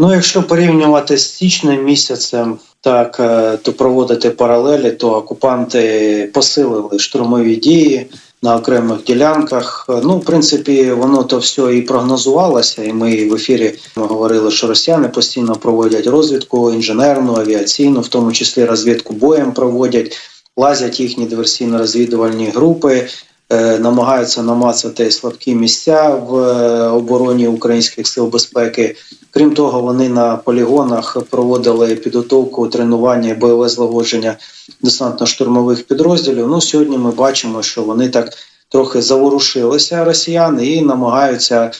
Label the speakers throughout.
Speaker 1: Ну, якщо порівнювати з січним місяцем, так е, то проводити паралелі, то окупанти посилили штурмові дії на окремих ділянках. Е, Ну, в принципі, воно то все і прогнозувалося, і ми в ефірі говорили, що росіяни постійно проводять розвідку інженерну, авіаційну, в тому числі розвідку боєм проводять, лазять їхні диверсійно-розвідувальні групи. Е, Намагаються намацати слабкі місця в е, обороні українських сил безпеки. Крім того, вони на полігонах проводили підготовку, тренування, бойове злагодження десантно-штурмових підрозділів. Ну сьогодні ми бачимо, що вони так трохи заворушилися росіяни і намагаються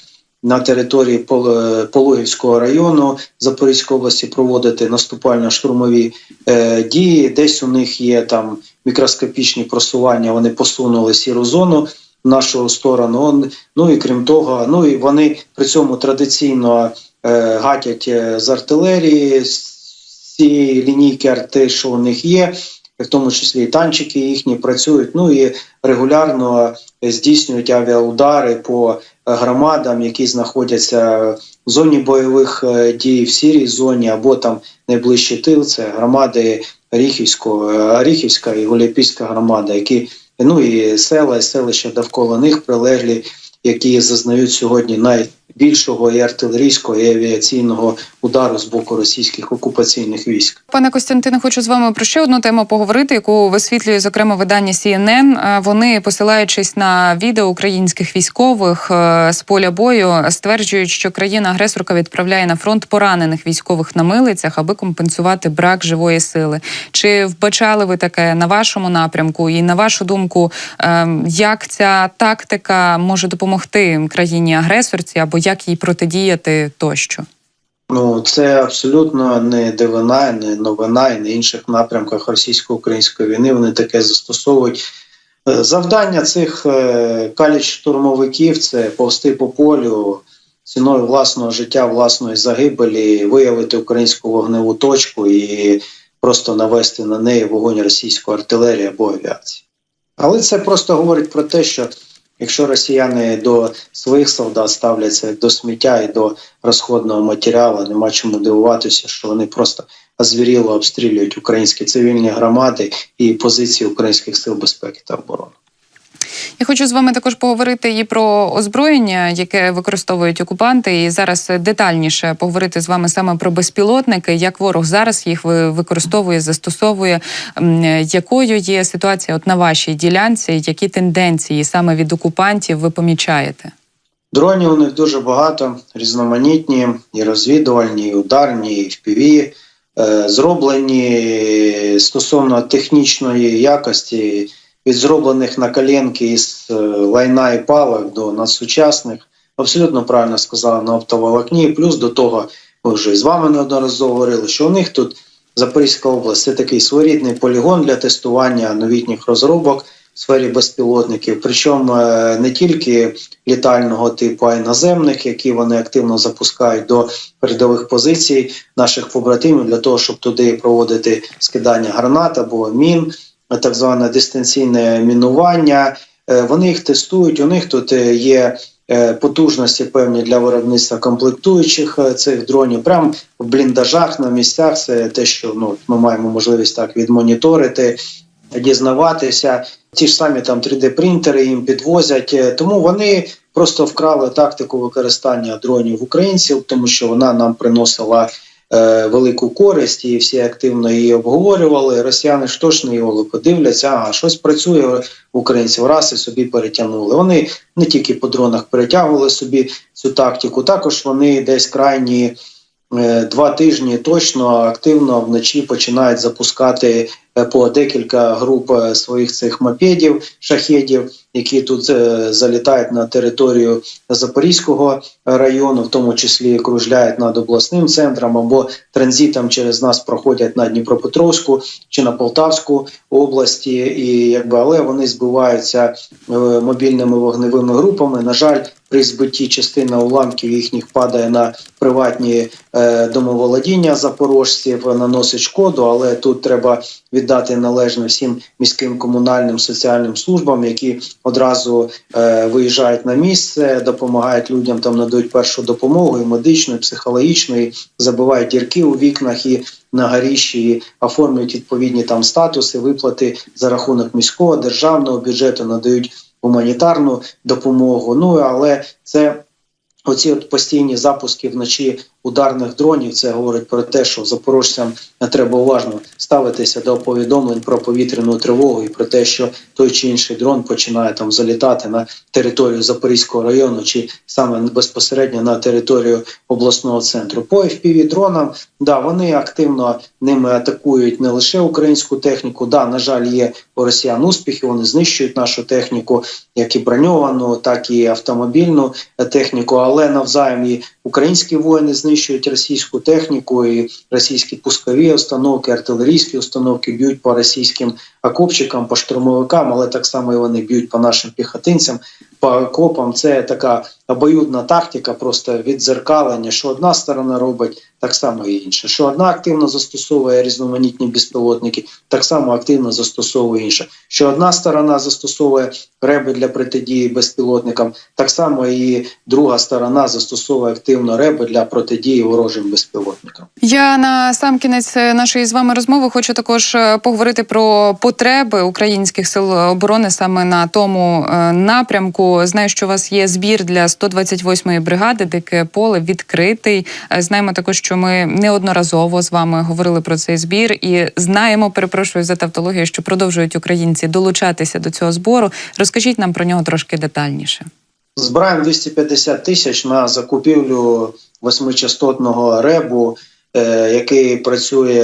Speaker 1: на території е, Пологівського району Запорізької області проводити наступально-штурмові е, дії. Десь у них є там мікроскопічні просування. Вони посунули сіру зону в нашу сторону. Ну і крім того, ну і вони при цьому традиційно е, гатять е, з артилерії цієї лінійки арти, що у них є, в тому числі і танчики їхні працюють. Ну і регулярно е, здійснюють авіаудари по громадам, які знаходяться в зоні бойових е, дій, в сірій зоні або там найближчий тил. Це громади Оріхівського, е, Оріхівська і Гуляпільська громада, які ну і села, і селища довкола них прилеглі, які зазнають сьогодні найбільшого і артилерійського і авіаційного удару з боку російських окупаційних військ.
Speaker 2: Пане Костянтине, хочу з вами про ще одну тему поговорити, яку висвітлює зокрема видання CNN. Е, Вони, посилаючись на відео українських військових е, з поля бою, стверджують, що країна-агресорка відправляє на фронт поранених військових на милицях, аби компенсувати брак живої сили. Чи вбачали ви таке на вашому напрямку? І на вашу думку, е, як ця тактика може допомогти країні-агресорці або як їй протидіяти тощо?
Speaker 1: Ну це абсолютно не дивина, не новина і на інших напрямках російсько-української війни. Вони таке застосовують. Е, Завдання цих е, каліч штурмовиків це повсти по полю ціною власного життя, власної загибелі, виявити українську вогневу точку і просто навести на неї вогонь російської артилерії або авіації. Але це просто говорить про те, що якщо росіяни до своїх солдат ставляться як до сміття і до розходного матеріалу, нема чому дивуватися, що вони просто озвіріло обстрілюють українські цивільні громади і позиції українських сил безпеки та оборони.
Speaker 2: Я хочу з вами також поговорити і про озброєння, яке використовують окупанти, і зараз детальніше поговорити з вами саме про безпілотники, як ворог зараз їх використовує, застосовує. Якою є ситуація от на вашій ділянці? Які тенденції саме від окупантів ви помічаєте?
Speaker 1: Дронів у них дуже багато, різноманітні, і розвідувальні, і ударні, і впіві, е, зроблені стосовно технічної якості, від зроблених на коленки із е, лайна і палок до надсучасних. Абсолютно правильно сказали на оптоволокні. Плюс до того, ми вже з вами неодноразово говорили, що у них тут Запорізька область це такий своєрідний полігон для тестування новітніх розробок в сфері безпілотників. Причому е, не тільки літального типу, а й наземних, які вони активно запускають до передових позицій наших побратимів для того, щоб туди проводити скидання гранат або мін, так зване дистанційне мінування. Е, Вони їх тестують. У них тут е, є е, потужності певні для виробництва комплектуючих цих дронів. Прямо в бліндажах на місцях. Це те, що ну ми маємо можливість так відмоніторити, дізнаватися. Ті ж самі там 3D-принтери їм підвозять. Тому вони просто вкрали тактику використання дронів українців, тому що вона нам приносила велику користь, і всі активно її обговорювали. Росіяни ж точно його подивляться, а щось працює українців, раз і собі перетягнули. Вони не тільки по дронах перетягували собі цю тактику, також вони десь крайні. Е, Два тижні точно активно вночі починають запускати е, по декілька груп е, своїх цих мопедів, шахедів, які тут залітають на територію Запорізького району, в тому числі кружляють над обласним центром або транзитом через нас проходять на Дніпропетровську чи на Полтавську області, і якби але вони збиваються мобільними вогневими групами. На жаль, при збитті частина уламків їхніх падає на приватні е, домоволодіння запорожців, наносить шкоду, але тут треба віддати належне всім міським комунальним соціальним службам, які одразу е, виїжджають на місце, допомагають людям там надають першу допомогу і медичну, і психологічну, і забивають дірки у вікнах і на горіщі, і оформлюють відповідні там статуси, виплати за рахунок міського державного бюджету, надають гуманітарну допомогу. Ну але це оці от постійні запуски вночі ударних дронів. Це говорить про те, що запорожцям треба уважно ставитися до повідомлень про повітряну тривогу і про те, що той чи інший дрон починає там залітати на територію Запорізького району, чи саме безпосередньо на територію обласного центру. По fpv дронам, да, вони активно ними атакують не лише українську техніку. Да, на жаль, є у росіян успіхи. Вони знищують нашу техніку, як і броньовану, так і автомобільну техніку. Але навзаєм і українські воїни знищують російську техніку, і російські пускові установки, артилерійські установки б'ють по російським окопчикам, по штурмовикам, але так само і вони б'ють по нашим піхотинцям, по окопам. Це така обоюдна тактика, просто віддзеркалення, що одна сторона робить, так само і інша. Що одна активно застосовує різноманітні безпілотники, так само активно застосовує інша. Що одна сторона застосовує реби для протидії безпілотникам, так само і друга сторона застосовує активно реби для протидії ворожим безпілотникам.
Speaker 2: Я на сам кінець нашої з вами розмови хочу також е, поговорити про потреби українських сил оборони саме на тому е, напрямку. Знаю, що у вас є збір для 128-ї бригади, дике поле відкритий. Е, Знаємо також, що ми неодноразово з вами говорили про цей збір, і знаємо, перепрошую за тавтологію, що продовжують українці долучатися до цього збору. Розкажіть нам про нього трошки детальніше.
Speaker 1: Збираємо 250 тисяч на закупівлю восьмичастотного ребу, е, який працює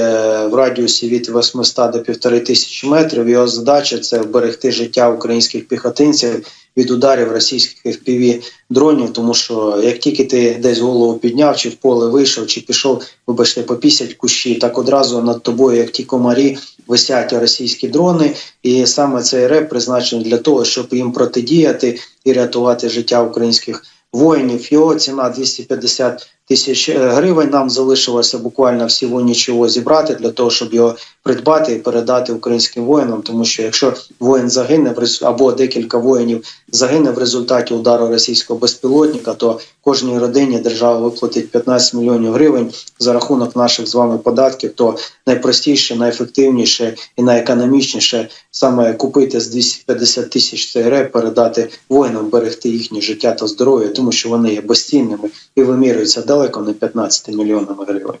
Speaker 1: в радіусі від 800 до 1500 тисяч метрів. Його задача це вберегти життя українських піхотинців від ударів російських fpv дронів. Тому що як тільки ти десь голову підняв, чи в поле вийшов, чи пішов, вибачте, попісять кущі, так одразу над тобою, як ті комарі, висять російські дрони. І саме цей реп призначений для того, щоб їм протидіяти і рятувати життя українських воїнів. Його ціна 250 тисяч е, гривень. Нам залишилося буквально всього нічого зібрати для того, щоб його придбати і передати українським воїнам. Тому що якщо воїн загине в або декілька воїнів загине в результаті удару російського безпілотника, то кожній родині держава виплатить 15 мільйонів гривень за рахунок наших з вами податків. То найпростіше, найефективніше і найекономічніше саме купити з 250 тисяч реп, передати воїнам, берегти їхнє життя та здоров'я, тому що вони є безцінними і вимірюються далеко не 15 мільйонами гривень.